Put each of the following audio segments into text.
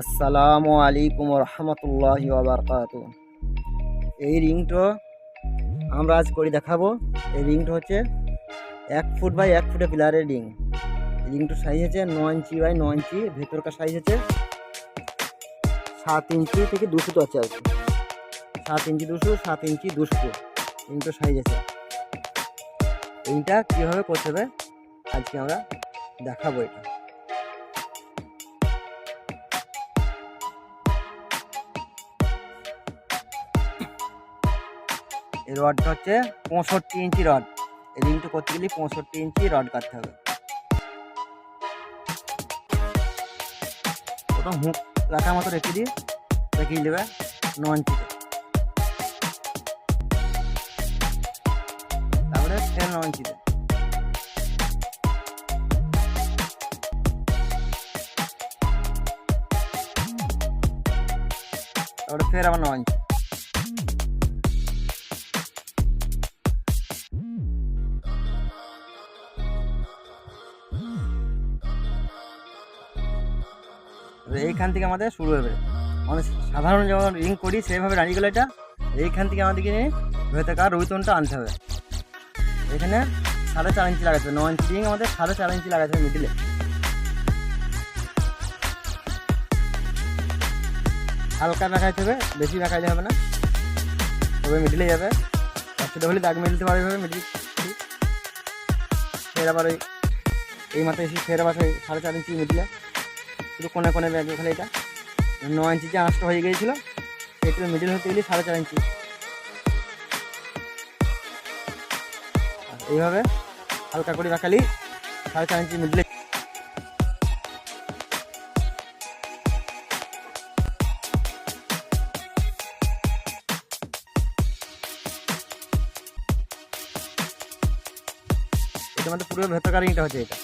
আসসালামু আলাইকুম রহমতুল্লাহ বারকাত এই রিংটো আমরা আজ করে দেখাবো। এই রিংটা হচ্ছে এক ফুট বাই এক ফুটে পিলারের রিং। রিংটোর সাইজ হচ্ছে ন ইঞ্চি বাই ন ইঞ্চি, ভেতরকার সাইজ হচ্ছে সাত ইঞ্চি থেকে দুশো তো আছে আর কি। সাত ইঞ্চি দুশো, সাত ইঞ্চি দুশো রিংটোর সাইজ আছে। এইটা কীভাবে করতে হবে আজকে আমরা দেখাবো এটা। এই রডটা হচ্ছে পঁয়ষট্টি ইঞ্চি রড। এই রিংটা করতে গেলে পঁয়ষট্টি ইঞ্চি রড কাটতে হবে। প্রথম হুক রাখার মতো রেখে দিয়ে রেখে দেবে ন ইঞ্চিতে। তারপরে ফের ন ইঞ্চিতে। তারপরে ফের আবার ন ইঞ্চি এইখান থেকে আমাদের শুরু হবে। মানে সাধারণ যেমন রিং করি সেইভাবে রানিগুলো এটা এইখান থেকে আমাদেরকে নিয়ে ভেতরকার রবিতনটা আনতে হবে। এখানে সাড়ে চার ইঞ্চি লাগাতে হবে, ন ইঞ্চি রিং আমাদের সাড়ে চার ইঞ্চি লাগাতে হবে মিডিলে হালকা রাখাইতে হবে, বেশি রাখাইলে হবে না। তবে মিডিলে যাবে। একসাথে হলে দাগ মিলতে পারবে মিডিল ফের আবার ওই এই মাথায় এসে ফের আবার সাড়ে চার ইঞ্চি মিডিলে শুধু কোনে কোনে ব্যাগ ওখানে এটা। ন ইঞ্চি যে আঁচটা হয়ে গিয়েছিল সেটা মিডিল হতে গেলে সাড়ে চার ইঞ্চি এইভাবে হালকা করে রাখালি সাড়ে চার ইঞ্চি মিডিলে এটা পুরো ভেতরকার রিংটা হচ্ছে এটা।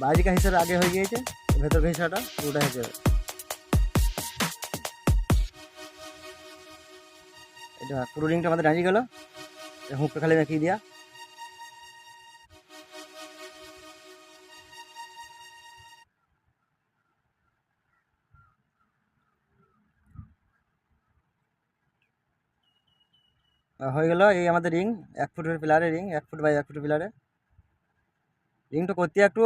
বাইরেকার হিসাবে আগে হয়ে গিয়েছে। ভেতর হিসাবটা পুরোটা হয়ে যাবে। এটা পুরো রিংটা আমাদের দাঁড়িয়ে গেল। হুঁকটা খালি রাখিয়ে দিয়া। হয়ে গেল এই আমাদের রিং, এক ফুটের পিলারে রিং, এক ফুট বাই এক ফুট পিলারে। রিংটা করতে একটু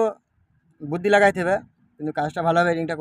বুদ্ধি লাগাইতে হবে। কিন্তু কাজটা ভালোভাবে করতে